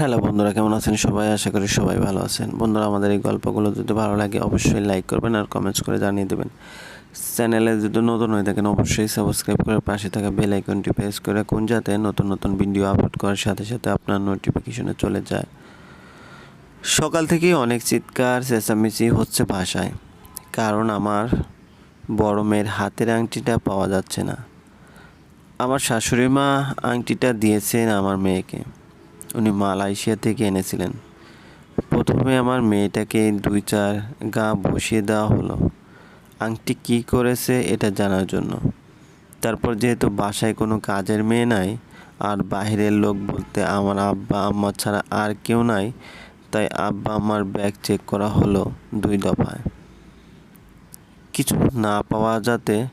Hello বন্ধুরা, কেমন আছেন সবাই? আশা করি সবাই ভালো আছেন। বন্ধুরা, আমাদের এই গল্পগুলো যদি ভালো লাগে, অবশ্যই লাইক করবেন আর কমেন্টস করে জানিয়ে দেবেন। চ্যানেলে যদি নতুন হয়ে থাকেন, অবশ্যই সাবস্ক্রাইব করে পাশে থাকা বেল আইকনটি প্রেস করে কোন যাতে নতুন নতুন ভিডিও আপলোড করার সাথে সাথে আপনার নোটিফিকেশনে চলে যায়। সকাল থেকেই অনেক চিৎকার, চেঁচামেচি হচ্ছে ভাষায়। কারণ আমার বড় মেয়ের হাতের আংটিটা পাওয়া যাচ্ছে না। আমার শাশুড়ি মা আংটিটা দিয়েছেন আমার মেয়েকে। উনি মালয়েশিয়া থেকে এনেছিলেন। প্রথমে আমার মেয়েটাকে দুই চার গা বসিয়ে দেওয়া হলো। আংটি কী করেছে এটা জানার জন্য। তারপর যেহেতু বাসায় কোনো কাজের মেয়ে নাই, আর বাইরের লোক বলতে আমার আব্বা আম্মা ছাড়া আর কেউ নাই, তাই আব্বা আমার ব্যাগ চেক করা হলো দুই দফায়। কিছু না পাওয়া যাতে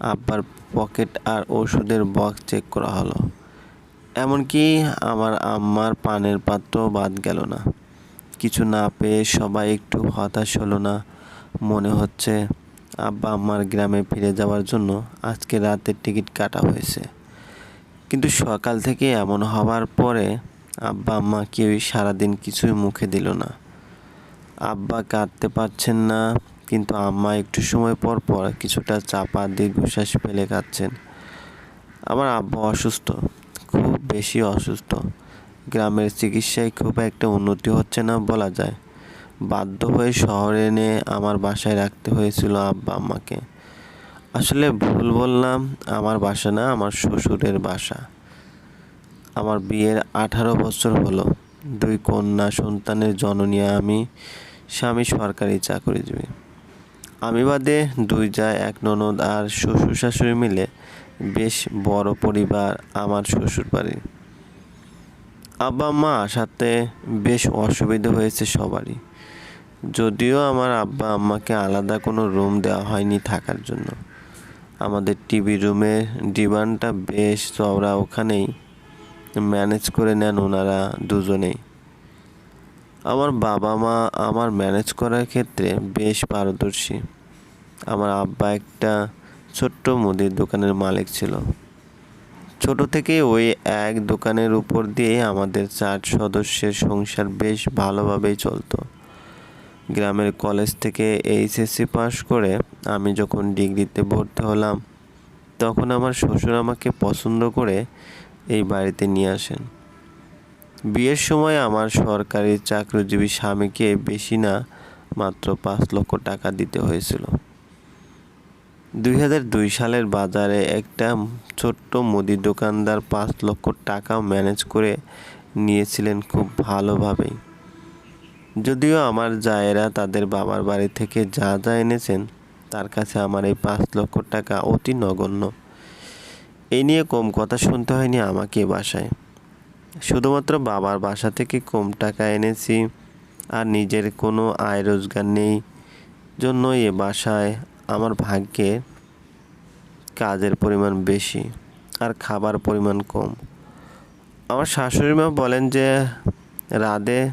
আব্বার পকেট আর ওষুধের বক্স চেক করা হলো। এমনকি আমার আম্মার পানের পাত্র বাদ গেল না। কিছু না পেয়ে সবাই একটু হতাশ হলো না। মনে হচ্ছে আব্বা আম্মার গ্রামে ফিরে যাওয়ার জন্য আজকে রাতের টিকিট কাটা হয়েছে। কিন্তু সকাল থেকে এমন হওয়ার পরে আব্বা আম্মা কেউই সারাদিন কিছুই মুখে দিল না। আব্বা কাঁদতে পারছেন না, কিন্তু আম্মা একটু সময় পর পর কিছুটা চাপা দীর্ঘশ্বাস ফেলে কাঁদছেন। আমার আব্বা অসুস্থ বেশি অসুস্থ। গ্রামের চিকিৎসায় খুব একটা উন্নতি হচ্ছে না বলা যায়। বাধ্য হয়ে শহরে এনে আমার বাসায় রাখতে হয়েছিল আব্বা আম্মাকে। আসলে ভুল বললাম, আমার বাসা না, আমার শ্বশুরের বাসা। আমার বিয়ের আঠারো বছর হলো। দুই কন্যা সন্তানের জননী আমি, স্বামী সরকারি চাকরিজীবী। আমি বাদে দুই যা, এক ননদ আর শ্বশুর শাশুড়ি মিলে বেশ বড় পরিবার আমার শ্বশুর বাড়ি আব্বা মা আসাতে বেশ অসুবিধা হয়েছে সবারই। যদিও আমার আব্বা আম্মাকে আলাদা কোনো রুম দেওয়া হয়নি থাকার জন্য। আমাদের টিভি রুমে ডিমান্ডটা বেশ চওড়া ওখানেই ম্যানেজ করে নেন ওনারা দুজনেই। আমার বাবা মা আমার ম্যানেজ করার ক্ষেত্রে বেশ পারদর্শী। আমার আব্বা একটা ছোট্ট মুদির দোকানের মালিক ছিল। ছোট থেকে ওই এক দোকানের উপর দিয়ে আমাদের চার সদস্যের সংসার বেশ ভালোভাবেই চলতো। গ্রামের কলেজ থেকে এইচএসসি পাশ করে আমি যখন ডিগ্রিতে ভর্তি হলাম, তখন আমার শ্বশুর আমাকে পছন্দ করে এই বাড়িতে নিয়ে আসেন। বিয়ের সময় আমার সরকারি চাকরিজীবী স্বামীকে বেশি না, মাত্র পাঁচ লক্ষ টাকা দিতে হয়েছিল। দুই হাজার দুই সালের বাজারে একটা ছোট্ট মুদি দোকানদার পাঁচ লক্ষ টাকা ম্যানেজ করে নিয়েছিলেন খুব ভালোভাবেই। যদিও আমার জায়েরা তাদের বাবার বাড়ি থেকে যা যা এনেছেন, তার কাছে আমার এই পাঁচ লক্ষ টাকা অতি নগণ্য। এই নিয়ে কম কথা শুনতে হয়নি আমাকে বাসায়। শুধুমাত্র বাবার বাসা থেকে কম টাকা এনেছি, আর নিজের কোনো আয় রোজগার নেই। জন্য এ বাসায় আমার ভাগ্যে কাজের পরিমাণ বেশি আর খাবার পরিমাণ কম। আমার শাশুড়ি মা বলেন যে, রাধে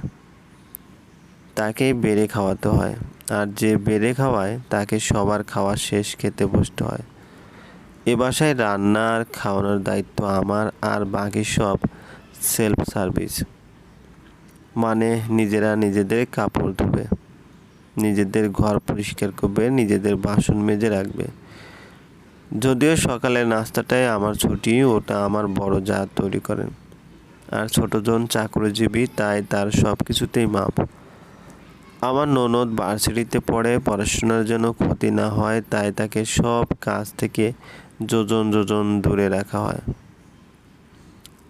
তাকেই বেড়ে খাওয়াতে হয় আর যে বেড়ে খাওয়ায় তাকে সবার খাওয়া শেষ খেতে বসতে হয়। এ বাসায় রান্না আর খাওয়ানোর দায়িত্ব আমার আর বাকি সব সেলফ সার্ভিস মানে নিজেরা নিজেদের কাপড় ধুবে। নিজেদের ঘর পরিষ্কার করবে, নিজেদের বাসন মেজে রাখবে। যদিও সকালের নাস্তাটাই আমার ছুটি, ওটা আমার বড় যা তৈরি করেন। আর ছোটজন চাকরিজীবী, তাই তার সব কিছুতেই মাপ। আমার ননদ ভার্সিটিতে পড়ে, পড়াশোনার জন্য ক্ষতি না হয়, তাই তাকে সব কাজ থেকে যোজন যোজন দূরে রাখা হয়।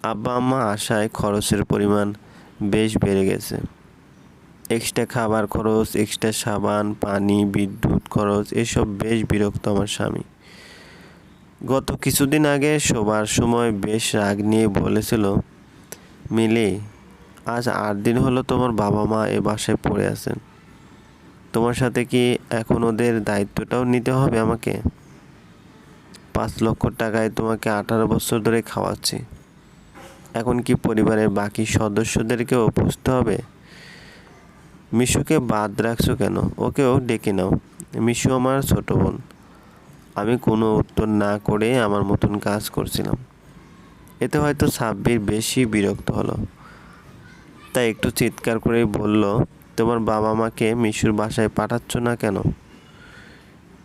আব্বা আম্মা আশায় খরচের পরিমাণ বেশ বেড়ে গেছে। এক্সট্রা খাবার খরচ এক্সট্রা সাবান, পানি, বিদ্যুৎ খরচ, এসব বেশ বিরক্ত আমার স্বামী। গত কিছুদিন আগে শোবার সময় বেশ রাগ নিয়ে বলেছিল, মিলি, আজ আট দিন হলো তোমার বাবা মা এ বাসায় পড়ে আছেন। তোমার সাথে কি এখন ওদের দায়িত্বটাও নিতে হবে আমাকে? পাঁচ লক্ষ টাকায় তোমাকে আঠারো বছর ধরে খাওয়াচ্ছি। এখন কি পরিবারের বাকি সদস্যদেরকেও বুঝতে হবে? মিশুকে বাদ রাখছো কেন? ওকেও ডেকে নাও। মিশু আমার ছোট বোন। আমি কোনো উত্তর না করে আমার মতন কাজ করছিলাম। এতে হয়তো সাব্বির বেশি বিরক্ত হলো। তাই একটু চিৎকার করেই বলল, তোমার বাবা মাকে মিশুর বাসায় পাঠাচ্ছ না কেন?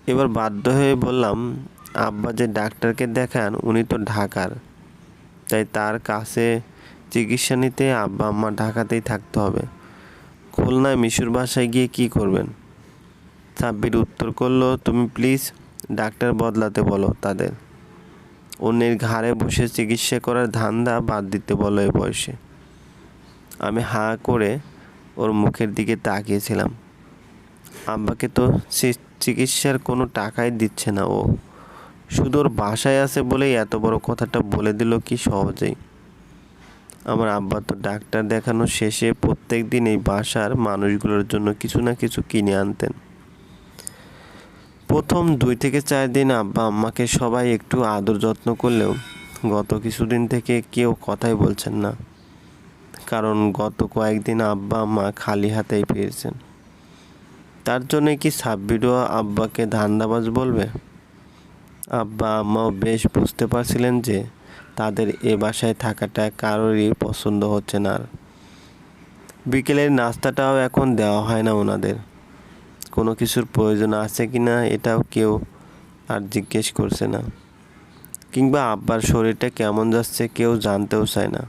এবার বাধ্য হয়ে বললাম, আব্বা যে ডাক্তারকে দেখান, উনি তো ঢাকার। তাই তার কাছে চিকিৎসা নিতে আব্বা আম্মা ঢাকাতেই থাকতে হবে। খুলনায় মিশুর বাসায় গিয়ে কি করবেন? সাব্বির উত্তর করল, তুমি প্লিজ ডাক্তার বদলাতে বলো তাদের। অন্যের ঘাড়ে বসে চিকিৎসা করার ধান্দা বাদ দিতে বলো এ বয়সে। আমি হা করে ওর মুখের দিকে তাকিয়েছিলাম। আব্বাকে তো চিকিৎসার কোনো টাকাই দিচ্ছে না ও। শুধু ওর বাসায় আছে বলেই এত বড় কথাটা বলে দিল কি সহজেই। আমার আব্বা তো ডাক্তার দেখানো শেষে প্রত্যেক দিন এই বাসার মানুষগুলোর জন্য কিছু না কিছু কিনে আনতেন। প্রথম দুই থেকে চার দিন আব্বা আম্মাকে সবাই একটু আদর যত্ন করলেও গত কিছুদিন থেকে কেউ কথাই বলছেন না। কারণ গত কয়েকদিন আব্বা আম্মা খালি হাতেই ফিরেছেন। তার জন্য কি সাব্বিরও আব্বাকে ধান্দাবাজ বলবে? আব্বা আম্মাও বেশ বুঝতে পারছিলেন যে তাদের এ বাসায় থাকাটা কারোরই পছন্দ হচ্ছে না আর। বিকেলের নাস্তাটাও এখন দেওয়া হয় না ওনাদের। কোনো কিছুর প্রয়োজন আছে কি না, এটাও কেউ আর জিজ্ঞেস করছে না। কিংবা আব্বার শরীরটা কেমন যাচ্ছে কেউ জানতেও চায় না।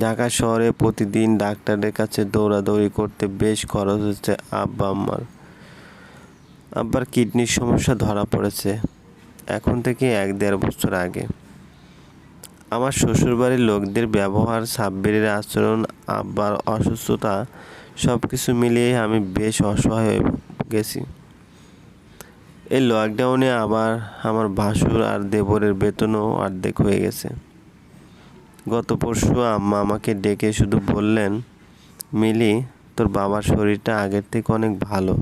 ঢাকা শহরে প্রতিদিন ডাক্তারের কাছে দৌড়াদৌড়ি করতে বেশ খরচ হচ্ছে আব্বা আম্মার। আব্বার কিডনির সমস্যা ধরা পড়েছে। এখন থেকে এক দেড় বছর আগে। আমার শ্বশুরবাড়ির লোকদের ব্যবহার সাব্বিরের আচরণ, আব্বার অসুস্থতা সব কিছু মিলিয়ে আমি বেশ অসহায় হয়ে গেছি। এই লকডাউনে আবার আমার ভাসুর আর দেবরের বেতনও অর্ধেক হয়ে গেছে। গত পরশু আম্মা আমাকে ডেকে শুধু বললেন, মিলি, তোর বাবার শরীরটা আগের থেকে অনেক ভালো।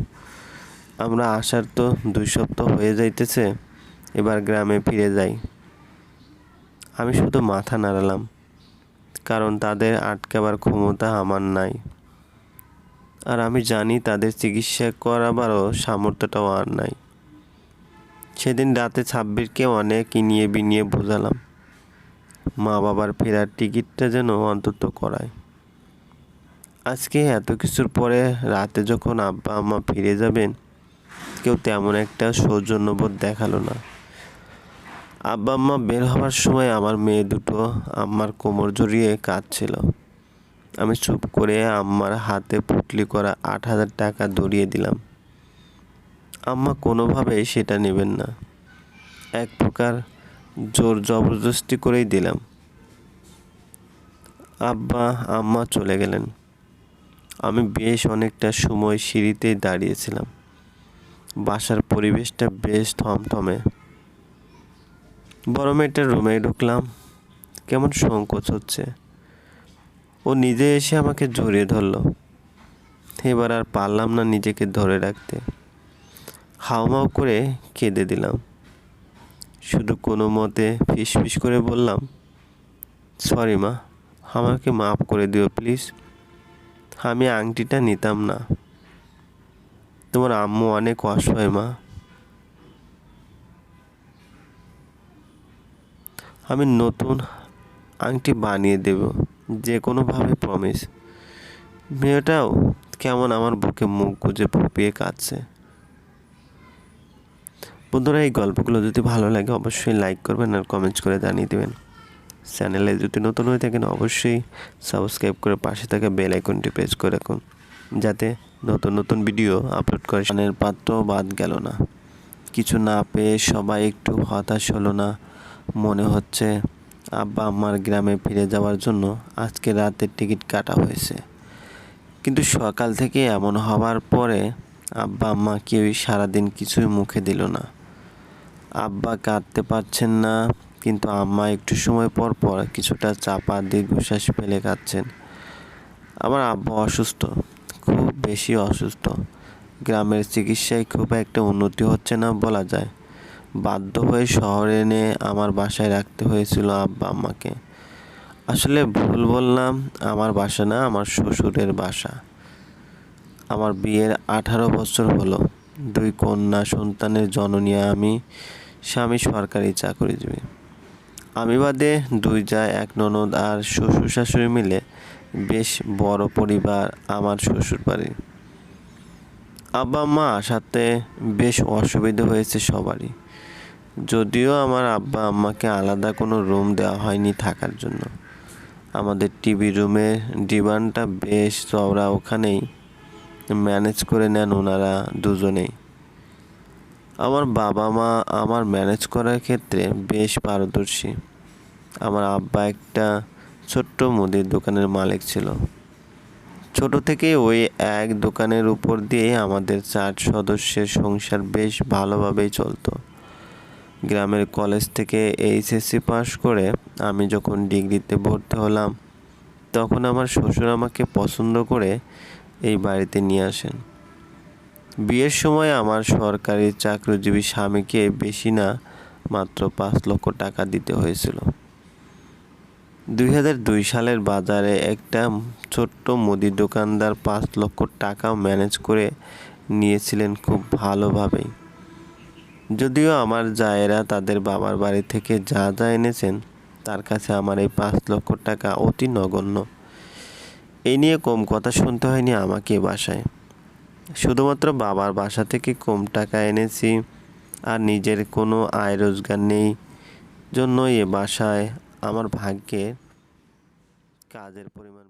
আমরা আসার তো দুই সপ্তাহ হয়ে যাইতেছে, এবার গ্রামে ফিরে যাই। আমি শুধু মাথা নাড়ালাম, কারণ তাদের আটকাবার ক্ষমতা আমার নাই। আর আমি জানি তাদের চিকিৎসা করাবারও সামর্থ্যটাও আর নাই। সেদিন রাতে ছাব্বিরকে অনেক ইনিয়ে বিনিয়ে বোঝালাম মা বাবার ফেরার টিকিটটা যেন অন্তত করায়। আজকে এত কিছুর পরে রাতে যখন আব্বা আম্মা ফিরে যাবেন, কেউ তেমন একটা সৌজন্যবোধ দেখাল না। আব্বা আম্মা বের হওয়ার সময় আমার মেয়ে দুটো আম্মার কোমর জড়িয়ে কাঁদছিল। আমি চুপ করে আম্মার হাতে পুটলি করা আট হাজার টাকা দড়িয়ে দিলাম। আম্মা কোনোভাবেই সেটা নেবেন না। এক প্রকার জোর জবরদস্তি করেই দিলাম। আব্বা আম্মা চলে গেলেন। আমি বেশ অনেকটা সময় সিঁড়িতেই দাঁড়িয়েছিলাম। বাসার পরিবেশটা বেশ থমথমে। বড় মেয়েটার রুমে ঢুকলাম। কেমন সংকোচ হচ্ছে। ও নিজে এসে আমাকে জড়িয়ে ধরলো। এবার আর পারলাম না নিজেকে ধরে রাখতে। হাওমাও করে কেঁদে দিলাম। শুধু কোনো মতে ফিস করে বললাম সরি মা, আমাকে মাফ করে দিও প্লিজ। আমি আংটিটা নিতাম না। তোমার আম্মু অনেক অসহায় মা। আমি নতুন আংটি বানিয়ে দেব, যে কোনোভাবে প্রমিস মেয়েটাও কেমন আমার বুকে মুখ গুজে ফুপিয়ে কাঁদছে। বন্ধুরা, এই গল্পগুলো যদি ভালো লাগে, অবশ্যই লাইক করবেন আর কমেন্টস করে জানিয়ে দেবেন। চ্যানেলে যদি নতুন হয়ে থাকেন, অবশ্যই সাবস্ক্রাইব করে পাশে থাকা বেল আইকনটি প্রেস করে রাখুন, যাতে নতুন নতুন ভিডিও আপলোড করে। সানের পাত্র বাদ গেল না। কিছু না পেয়ে সবাই একটু হতাশ হলো না। মনে হচ্ছে আব্বা আমার গ্রামে ফিরে যাওয়ার জন্য আজকে রাতের টিকিট কাটা হয়েছে। কিন্তু সকাল থেকে এমন হওয়ার পরে আব্বা আম্মা কেউই সারাদিন কিছুই মুখে দিল না। আব্বা কাঁদতে পারছেন না, কিন্তু আম্মা একটু সময় পর পর কিছুটা চাপা দীর্ঘশ্বাস ফেলে কাঁদছেন। আমার আব্বা অসুস্থ, খুব বেশি অসুস্থ। গ্রামের চিকিৎসায় খুব একটা উন্নতি হচ্ছে না বলা যায়। বাধ্য হয়ে শহরে এনে আমার বাসায় রাখতে হয়েছিল আব্বা আম্মাকে। আসলে ভুল বললাম, আমার বাসা না, আমার শ্বশুরের বাসা। আমার বিয়ের আঠারো বছর হলো। দুই কন্যা সন্তানের জননী আমি, স্বামী সরকারি চাকরিজীবী। আমি বাদে দুই যা, এক ননদ আর শ্বশুর শাশুড়ি মিলে বেশ বড় পরিবার আমার শ্বশুর বাড়ি আব্বা মা আসাতে বেশ অসুবিধা হয়েছে সবারই। যদিও আমার আব্বা আম্মাকে আলাদা কোনো রুম দেওয়া হয়নি থাকার জন্য। আমাদের টিভি রুমে ডিমান্ডটা বেশ চওড়া ওখানেই ম্যানেজ করে নেন ওনারা দুজনেই। আমার বাবা মা আমার ম্যানেজ করার ক্ষেত্রে বেশ পারদর্শী। আমার আব্বা একটা ছোট্ট মুদির দোকানের মালিক ছিল। ছোট থেকে ওই এক দোকানের উপর দিয়ে আমাদের চার সদস্যের সংসার বেশ ভালোভাবেই চলতো। গ্রামের কলেজ থেকে এইচএসসি পাশ করে আমি যখন ডিগ্রিতে ভর্তি হলাম, তখন আমার শ্বশুর আমাকে পছন্দ করে এই বাড়িতে নিয়ে আসেন। বিয়ের সময় আমার সরকারি চাকরিজীবী স্বামীকে বেশি না, মাত্র পাঁচ লক্ষ টাকা দিতে হয়েছিল। দুই হাজার দুই সালের বাজারে একটা ছোট্ট মুদি দোকানদার পাঁচ লক্ষ টাকা ম্যানেজ করে নিয়েছিলেন খুব ভালোভাবেই। যদিও আমার জায়েরা তাদের বাবার বাড়ি থেকে যা যা এনেছেন, তার কাছে আমার এই পাঁচ লক্ষ টাকা অতি নগণ্য। এই নিয়ে কম কথা শুনতে হয়নি আমাকে বাসায়। শুধুমাত্র বাবার বাসা থেকে কম টাকা এনেছি, আর নিজের কোনো আয় রোজগার নেই। জন্য এ বাসায় আমার ভাগ্যে কাজের পরিমাণ